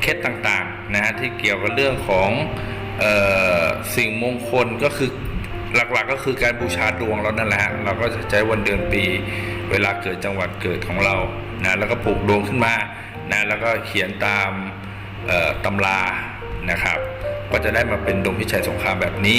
เคล็ดต่างๆนะฮะที่เกี่ยวกับเรื่องของออสิ่งมงคลก็คือหลักๆก็คือการบูชาดวงเรานั่นแหละฮะเราก็จะใช้วันเดือนปี เวลาเกิดจังหวัดเกิดของเรานะแล้วก็ปลูกดวงขึ้นมานะแล้วก็เขียนตามตำรานะครับ ก็จะได้มาเป็นดวงพิชัยสงครามแบบนี้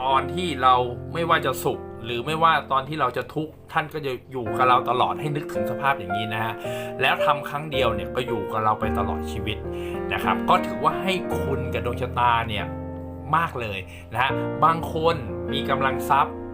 ตอนที่เราไม่ว่าจะสุข หรือไม่ว่าตอนที่เราจะทุกข์ท่านก็จะอยู่กับเราตลอดให้นึกถึงสภาพอย่างนี้นะฮะแล้วทำครั้งเดียวเนี่ยก็อยู่กับเราไปตลอดชีวิตนะครับ ก็ถือว่าให้คุณกับดวงชะตาเนี่ยมากเลยนะฮะบางคนมีกำลังทรัพย์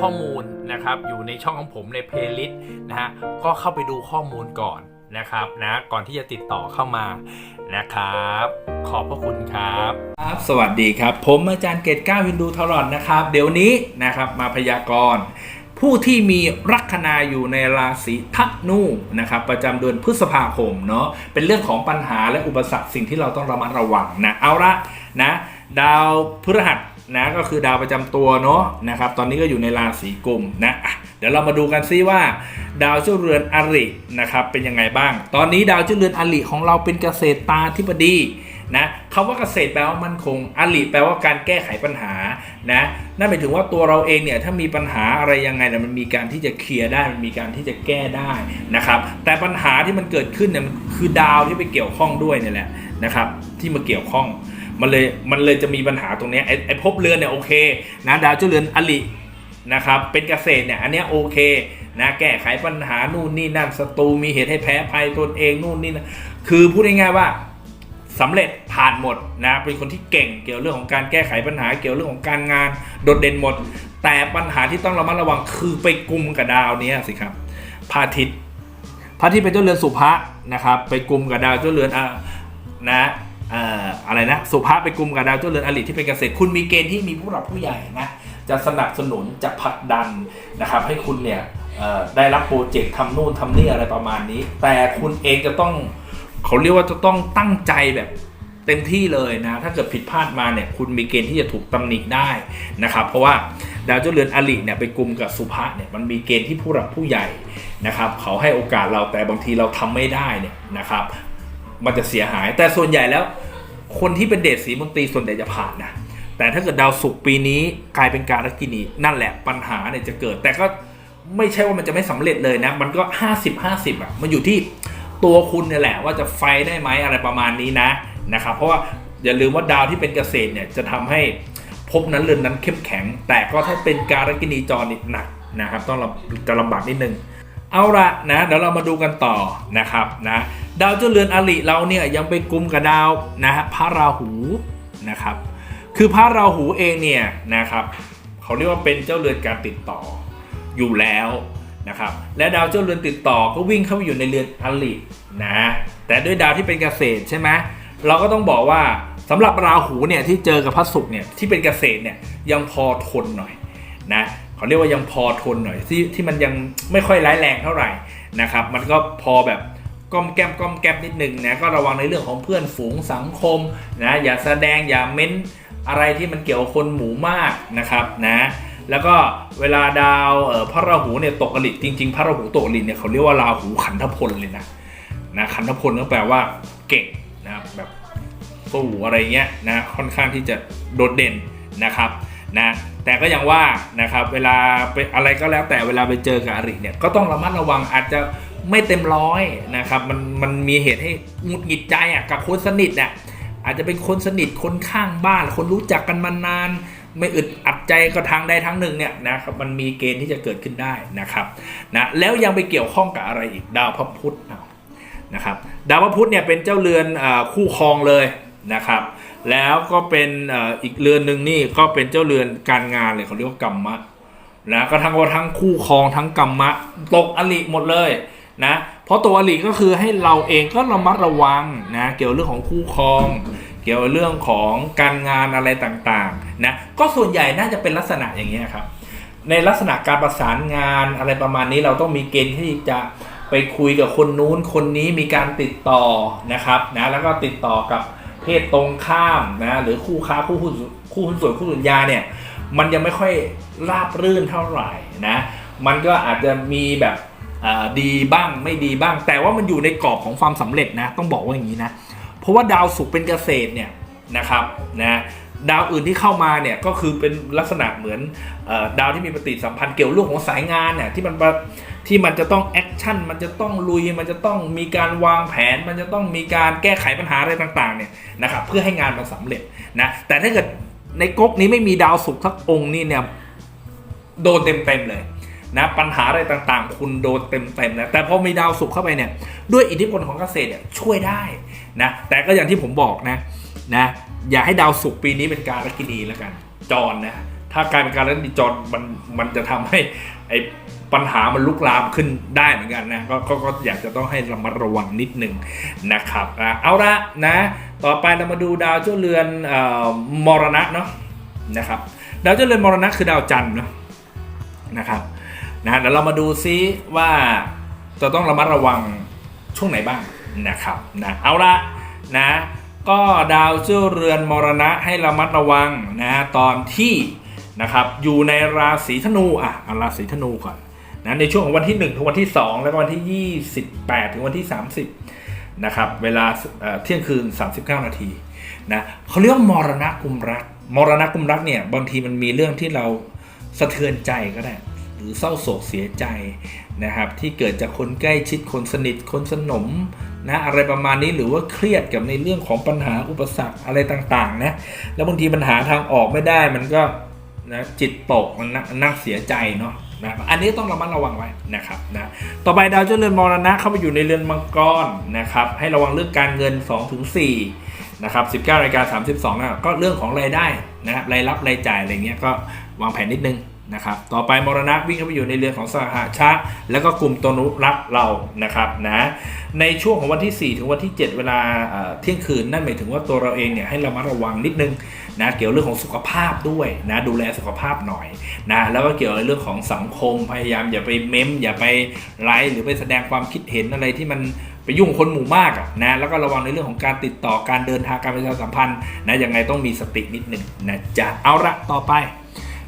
ข้อมูลนะครับอยู่ในช่องของผมในเพลย์ลิสต์นะฮะก็เข้าไปดูข้อมูลก่อนนะครับนะก่อนที่จะติดต่อเข้ามานะครับ ขอบพระคุณครับครับสวัสดีครับ ผมอาจารย์เกตก้าวินดูทรอนนะครับ เดี๋ยวนี้นะครับมาพยากรณ์ผู้ที่มีลัคนาอยู่ในราศีธนูนะครับประจำเดือนพฤษภาคมเนาะเป็นเรื่องของปัญหาและอุปสรรคสิ่งที่เราต้องระมัดระวังนะเอาละนะ ดาวพฤหัส นะก็คือดาวประจำตัวเนาะนะครับตอนนี้ก็อยู่ในราศีกุมนะเดี๋ยวเรามาดูกันซิว่า ดาวเจ้าเรือนอรินะครับเป็นยังไงบ้าง ตอนนี้ดาวเจ้าเรือนอริของเราเป็นเกษตรตาธิบดีนะคำว่าเกษตรแปลว่ามั่นคงอลิแปลว่าการแก้ไขปัญหานะนั่นหมายถึงว่าตัวเราเองเนี่ยถ้ามีปัญหาอะไรยังไงเนี่ยมันมีการที่จะเคลียร์ได้มันมีการที่จะแก้ได้นะครับ แต่ปัญหาที่มันเกิดขึ้นเนี่ยมันคือดาวที่ไปเกี่ยวข้องด้วยเนี่ยแหละนะครับ ที่มาเกี่ยวข้อง มันเลยมันเลยจะมีปัญหาตรงนี้ไอ้ไอ้ภพเรือนเนี่ยโอเคนะดาวเจ้าเรือนอลินะครับเป็นเกษตรเนี่ยอันเนี้ยโอเคนะแก้ไขปัญหานู่นนี่นั่นศัตรูมีเหตุให้แพ้ภัยตนเองนู่นนี่นั่นคือพูดง่ายๆว่าสำเร็จผ่านหมดนะเป็นคนที่เก่งเกี่ยวเรื่องของการแก้ไขปัญหาเกี่ยวเรื่องของการงานโดดเด่นหมด แต่ปัญหาที่ต้องระมัดระวังคือไปกุมกับดาวเนี้ยสิครับพระอาทิตย์พระอาทิตย์เป็นเจ้าเรือนสุภะนะครับไปกุมกับดาวเจ้าเรือนอะนะ อะไรนะสุภะไปกลุ่มกับดาวเจ้าเรือนอริที่เป็นเกษตรคุณมีเกณฑ์ที่มีผู้หลักผู้ใหญ่นะจะสนับสนุนจะผลักดันนะครับ ให้คุณเนี่ยได้รับโปรเจกต์ทำนู่นทำนี่อะไรประมาณนี้ แต่คุณเองจะต้องเขาเรียกว่าจะต้องตั้งใจแบบเต็มที่เลยนะ ถ้าเกิดผิดพลาดมาเนี่ยคุณมีเกณฑ์ที่จะถูกตำหนิได้นะครับ เพราะว่าดาวเจ้าเรือนอลิเนี่ยไปกลุ่มกับสุภะเนี่ยมันมีเกณฑ์ที่ผู้หลักผู้ใหญ่นะครับเขาให้โอกาสเราแต่บางทีเราทำไม่ได้เนี่ยนะครับ มันจะเสียหาย แต่ส่วนใหญ่แล้ว คนที่เป็นเดชสีมนตรีส่วนใหญ่จะผ่านนะแต่ถ้าเกิดดาวศุกร์ปีนี้กลายเป็นการักินีนั่นแหละปัญหาเนี่ยจะเกิด แต่ก็ไม่ใช่ว่ามันจะไม่สำเร็จเลยนะ มันก็ 50 50อะมันอยู่ที่ตัวคุณเนี่ยแหละว่าจะไฟได้ไหมอะไรประมาณนี้นะนะครับเพราะว่าอย่าลืมว่าดาวที่เป็นเกษตรเนี่ยจะทำให้ภพนั้นเรือนนั้นเข้มแข็ง แต่ก็ถ้าเป็นการักินีจรนี่หนักนะครับต้องจะลำบากนิดนึง เอาละนะเดี๋ยวเรามาดูกันต่อนะครับนะดาวเจ้าเรือนอริเราเนี่ยยังไปกุมกับดาวนะฮะพระราหูนะครับ คือพระราหูเองเนี่ยนะครับเขาเรียกว่าเป็นเจ้าเรือนการติดต่ออยู่แล้วนะครับและดาวเจ้าเรือนติดต่อก็วิ่งเข้าไปอยู่ในเรือนอลินะแต่ด้วยดาวที่เป็นเกษตรใช่ไหมเราก็ต้องบอกว่าสำหรับราหูเนี่ยที่เจอกับพระศุกร์เนี่ยที่เป็นเกษตรเนี่ยยังพอทนหน่อยนะ เขาเรียกว่ายังพอทนหน่อยที่ที่มันยังไม่ค่อยร้ายแรงเท่าไหร่นะครับ มันก็พอแบบก้อมแก้มก้อมแก้มนิดนึงนะก็ระวังในเรื่องของเพื่อนฝูงสังคมนะอย่าแสดงอย่าเม้นอะไรที่มันเกี่ยวกับคนหมู่มากนะครับนะแล้วก็เวลาดาวเออพระราหูเนี่ยตกอลิจริง ๆ พระราหูตกอลิเนี่ยเขาเรียกว่าราหูขันธพลเลยนะนะขันธพลก็แปลว่าเก่งนะแบบสู้อะไรเงี้ยนะค่อนข้างที่จะโดดเด่นนะครับนะ แต่ก็ย่างว่านะครับเวลาไปอะไรก็แล้วแต่เวลาไปเจอกับอริเนี่ยก็ต้องระมัดระวังอาจจะไม่เต็มร้อยนะครับมันมันมีเหตุให้หงุดหงิดใจอะกับคนสนิทเนี่ยอาจจะเป็นคนสนิทคนข้างบ้าน คนรู้จักกันมานาน ไม่อึดอัดใจก็ทางใดทางหนึ่งเนี่ยนะครับมันมีเกณฑ์ที่จะเกิดขึ้นได้นะครับนะแล้วยังไปเกี่ยวข้องกับอะไรอีกดาวพระพุธนะครับดาวพระพุธเนี่ยเป็นเจ้าเรือนอคู่ครองเลยนะครับ แล้วก็เป็นอีกเรือนหนึ่งนี่ก็เป็นเจ้าเรือนการงานเลยเขาเรียกว่ากรรมะนะก็ทั้งว่าทั้งคู่ครองทั้งกรรมะ ตกอลิหมดเลยนะเพราะตัวอลิก็คือให้เราเองก็ระมัดระวังนะเกี่ยวเรื่องของคู่ครอง เกี่ยวกับเรื่องของการงานอะไรต่างๆนะก็ส่วนใหญ่น่าจะเป็นลักษณะอย่างนี้ครับในลักษณะการประสานงานอะไรประมาณนี้เราต้องมีเกณฑ์ที่จะไปคุยกับคนนู้นคนนี้มีการติดต่อนะครับนะแล้วก็ติดต่อกับ เพศตรงข้ามนะหรือคู่ค้าคู่หุ้นคู่หุ้นส่วนคู่สัญญาเนี่ยมันยังไม่ค่อยราบรื่นเท่าไหร่นะมันก็อาจจะมีแบบดีบ้างไม่ดีบ้าง แต่ว่ามันอยู่ในกรอบของความสำเร็จนะต้องบอกว่าอย่างนี้นะเพราะว่าดาวศุกร์เป็นเกษตรเนี่ยนะครับนะดาวอื่นที่เข้ามาเนี่ยก็คือเป็นลักษณะเหมือนอดาวที่มีปฏิสัมพันธ์เกี่ยวเรื่องของสายงานเนี่ยที่มันประ ที่มันจะต้องแอคชั่น มันจะต้องลุย มันจะต้องมีการวางแผน มันจะต้องมีการแก้ไขปัญหาอะไรต่างๆเนี่ยนะครับเพื่อให้งานมันสำเร็จนะแต่ถ้าเกิดในก๊กนี้ไม่มีดาวศุกร์ทักองค์นี่เนี่ยโดนเต็มๆเลยนะปัญหาอะไรต่างๆ คุณโดนเต็มๆนะแต่พอมีดาวศุกเข้าไปเนี่ยด้วยอิทธิพลของเกษตรเนี่ยช่วยได้นะแต่ก็อย่างที่ผมบอกนะนะอย่าให้ดาวศุกปีนี้เป็นการลักินีแล้วกันจรนะถ้ากลายเป็นการลักินีจรมันมันจะทำให้ไอ ปัญหามันลุกลามขึ้นได้เหมือนกันนะก็ก็ก็อยากจะต้องให้ระมัดระวังนิดหนึ่งนะครับเอาละนะต่อไปเรามาดูดาวเจ้าเรือนอมรณะเนาะนะครับดาวเจ้าเรือนมรณะคือดาวจันทร์เนาะนะครับนะเดี๋ยวเรามาดูซิว่าจะต้องระมัดระวังช่วงไหนบ้างนะครับนะเอาละนะก็ดาวเจ้าเรือนมรณะให้ระมัดระวังนะตอนที่นะครับอยู่ในราศีธนูอะราศีธนูก่อน นะในช่วงของวันที่ 1 ถึงวันที่ 2 แล้วก็วันที่ 28 ถึงวันที่ 30 นะครับ เวลาเที่ยงคืน 39 นาทีนะเขาเรียกว่ามรณะกุมรัก มรณะกุมรักเนี่ยบางทีมันมีเรื่องที่เราสะเทือนใจก็ได้ หรือเศร้าโศกเสียใจนะครับที่เกิดจากคนใกล้ชิดคนสนิทคนสนมนะอะไรประมาณนี้หรือว่าเครียดกับในเรื่องของปัญหาอุปสรรคอะไรต่างๆนะแล้วบางทีปัญหาทางออกไม่ได้มันก็นะจิตตกมันน่าน่าเสียใจเนาะ นะอันนี้ต้องระมัดระวังไว้นะครับนะต่อไปดาวเจ้าเรือนมรณะเข้าไปอยู่ในเรือนมังกรนะครับให้ระวังเรื่องการเงิน2-4นะครับ19นาฬิกา32นะก็เรื่องของรายได้นะครับรายรับรายจ่ายอะไรเงี้ยก็วางแผนนิดนึงนะครับต่อไปมรณะวิ่งเข้าไปอยู่ในเรือนของสหชาแล้วก็กลุ่มตัวนุรักเรานะครับนะในช่วงของวันที่ 4 ถึงวันที่ 7 เวลาเอ่อเที่ยงคืนนั่นหมายถึงว่าตัวเราเองเนี่ยให้เรามาระวังนิดนึง นะเกี่ยวเรื่องของสุขภาพด้วยนะดูแลสุขภาพหน่อยนะแล้วก็เกี่ยวเรื่องของสังคมพยายามอย่าไปเม้ม อย่าไปไลฟ์หรือไปแสดงความคิดเห็นอะไรที่มันไปยุ่งคนหมู่มากอะนะแล้วก็ระวังในเรื่องของการติดต่อการเดินทางการประชาสัมพันธ์นะยังไงต้องมีสตินิดหนึ่งนะจ๊ะเอาละต่อไป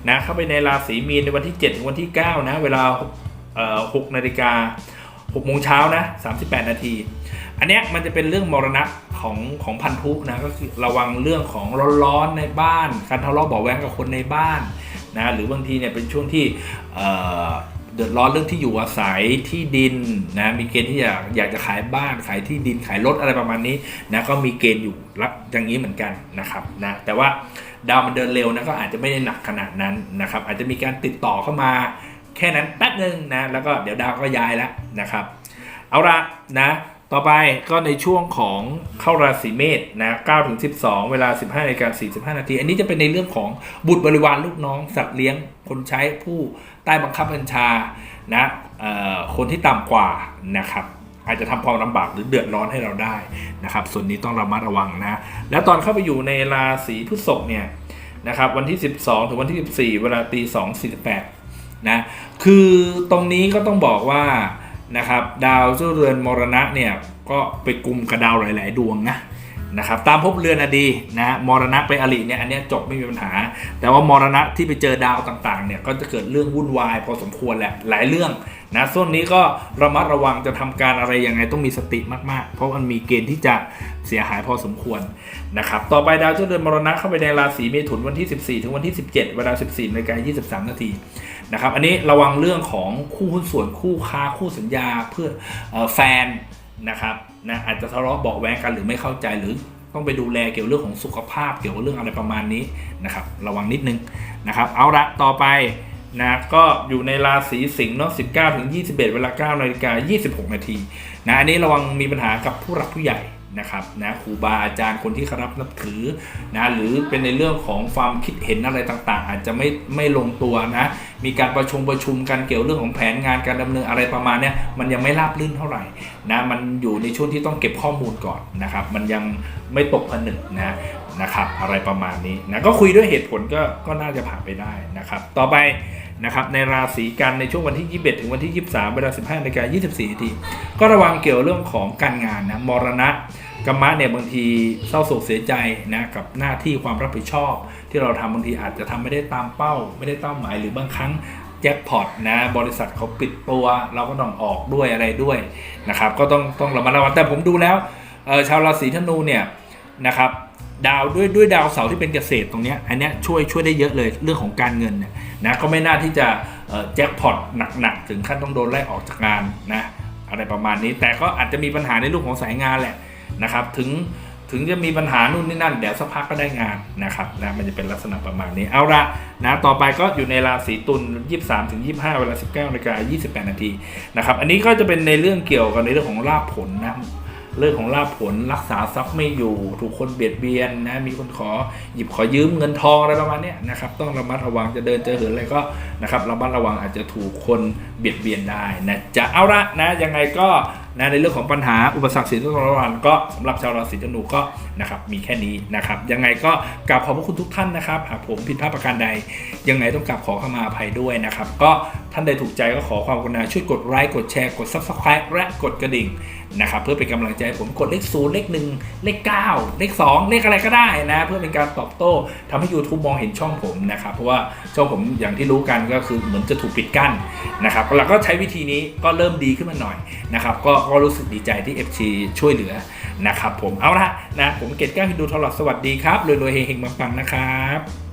นะเข้าไปในราศีมีนในวันที่7ถึงวันที่9นะเวลาเอ่อ6นาฬิกา6โมงเช้านะ38 นาที อันเนี้ยมันจะเป็นเรื่องมรณะของของพันธุนะก็คือระวังเรื่องของร้อนๆในบ้าน การทะเลาะเบาะแว้งกับคนในบ้านนะหรือบางทีเนี่ยเป็นช่วงที่เอ่อเดือดร้อนเรื่องที่อยู่อาศัยที่ดินนะมีเกณฑ์ที่อยากอยากจะขายบ้านขายที่ดินขายรถอะไรประมาณนี้นะก็มีเกณฑ์อยู่รับอย่างนี้เหมือนกันนะครับนะแต่ว่าดาวมันเดินเร็วนะก็อาจจะไม่ได้หนักขนาดนั้นนะครับอาจจะมีการติดต่อเข้ามาแค่นั้นแป๊บหนึ่งนะแล้วก็เดี๋ยวดาวก็ย้ายแล้วนะครับ เอาละนะ ต่อไปก็ในช่วงของเข้าราศีเมษนะ9ถึง12 เวลา 15นาฬิกา45 นาที อันนี้จะเป็นในเรื่องของบุตรบริวารลูกน้องสัตว์เลี้ยงคนใช้ผู้ใต้บังคับบัญชานะคนที่ต่ำกว่านะครับอาจจะทำความลำบากหรือเดือดร้อนให้เราได้นะครับ ส่วนนี้ต้องระมัดระวังนะ แล้วตอนเข้าไปอยู่ในราศีพฤษภเนี่ยนะครับวันที่ 12 ถึงวันที่ 14 เวลาตี2 48นะคือตรงนี้ก็ต้องบอกว่า นะครับดาวเจ้าเรือนมรณะเนี่ยก็ไปกลุ่มกับดาวหลาย ๆ ดวงนะนะครับตามพบเรือนอดีนะมรณะไปอริเนี่ยอันนี้จบไม่มีปัญหา แต่ว่ามรณะที่ไปเจอดาวต่าง ๆ เนี่ยก็จะเกิดเรื่องวุ่นวายพอสมควรแหละหลายเรื่อง นะส่วนนี้ก็ระมัดระวังจะทำการอะไรยังไงต้องมีสติมากๆ เพราะมันมีเกณฑ์ที่จะเสียหายพอสมควรนะครับต่อไปดาวเจ้าเดือนมรณะเข้าไปในราศีเมถุนวันที่ 14 ถึงวันที่ 17 เวลา 14นาฬิกา23 นาทีนะครับอันนี้ระวังเรื่องของคู่หุ้นส่วนคู่ค้าคู่สัญญาเพื่อออแฟนนะครับนะอาจจะทะเลาะเบาะแว้งกันหรือไม่เข้าใจหรือต้องไปดูแลเกี่ยวเรื่องของสุขภาพเกี่ยวกับเรื่องอะไรประมาณนี้นะครับระวังนิดนึงนะครับเอาละต่อไป นะก็อยู่ในราศีสิงห์เนาะ19ถึง21 เวลา9นาฬิกา26 นาทีนะอันนี้ระวังมีปัญหากับผู้หลักผู้ใหญ่นะครับนะครูบาอาจารย์คนที่เคารพนับถือนะหรือเป็นในเรื่องของความคิดเห็นอะไรต่างๆ อาจจะไม่ไม่ลงตัวนะ มีการประชุมประชุมกันเกี่ยวเรื่องของแผนงานการดำเนินอะไรประมาณเนี้ยมันยังไม่ราบรื่นเท่าไหร่นะมันอยู่ในช่วงที่ต้องเก็บข้อมูลก่อนนะครับ มันยังไม่ตกผนึกนะ นะครับอะไรประมาณนี้นะก็คุยด้วยเหตุผลก็ก็น่าจะผ่านไปได้นะครับ ต่อไปนะครับในราศีกันในช่วงวันที่ 21 ถึงวันที่ 23 เวลา 15นาฬิกา24นาทีก็ระวังเกี่ยวเรื่องของการงานนะมรณะกรรมะเนี่ยบางทีเศร้าโศกเสียใจนะกับหน้าที่ความรับผิดชอบ ที่เราทำบางทีอาจจะทำไม่ได้ตามเป้า ไม่ได้เป้าหมายหรือบางครั้งแจ็คพอตนะบริษัทเขาปิดตัว เราก็ต้องออกด้วยอะไรด้วยนะครับก็ต้องต้องระมัดระวังแต่ผมดูแล้วชาวราศีธนูเนี่ยนะครับ ดาวด้วยด้วยดาวเสาร์ที่เป็นเกษตรตรงนี้อันนี้ช่วยช่วยได้เยอะเลยเรื่องของการเงินเนี่ยนะก็ไม่น่าที่จะแจ็คพอตหนักๆ ถึงขั้นต้องโดนไล่ออกจากงานนะอะไรประมาณนี้แต่ก็อาจจะมีปัญหาในเรื่องของสายงานแหละนะครับถึงถึงจะมีปัญหานู่นนี่นั่นเดี๋ยวสักพักก็ได้งานนะครับนะมันจะเป็นลักษณะประมาณนี้เอาละนะต่อไปก็อยู่ในราศีตุล23ถึง25 เวลา 19นาฬิกา28 นาทีนะครับอันนี้ก็จะเป็นในเรื่องเกี่ยวกับในเรื่องของลาภผลนะ เรื่องของลาภผลรักษาทรัพย์ไม่อยู่ ถูกคนเบียดเบียนนะมีคนขอหยิบขอยืมเงินทองอะไรประมาณนี้นะครับต้องระมัดระวังจะเดินเจอเหินอะไรก็นะครับระมัดระวังอาจจะถูกคนเบียดเบียนได้นะจะเอาละนะยังไงก็ นะในเรื่องของปัญหาอุปสรรคสิ่งที่ต้องระวังก็สำหรับชาวราศีธนูก็นะครับมีแค่นี้นะครับยังไงก็กราบขอบพระคุณทุกท่านนะครับหากผมผิดพลาดประการใด ยังไงต้องกราบขอขมาอภัยด้วยนะครับก็ท่านใดถูกใจก็ขอความกรุณาช่วยกดไลค์กดแชร์กด subscribe และกดกระดิ่งนะครับเพื่อเป็นกำลังใจผมกดเลขศูนย์เลขหนึ่งเลขเก้าเลขสองเลขอะไรก็ได้นะ เพื่อเป็นการตอบโต้ทำให้ YouTube มองเห็นช่องผมนะครับเพราะว่าช่องผมอย่างที่รู้กันก็คือเหมือนจะถูกปิดกั้นนะครับเราก็ใช้วิธีนี้ก็เริ่มดีขึ้นมาหน่อยนะครับก็ก็รู้สึกดีใจที่ FC ช่วยเหลือนะครับผมเอาละนะผมเกตแก้วฮินดูทอลอดสวัสดีครับรวยๆเฮงๆปังๆนะครับ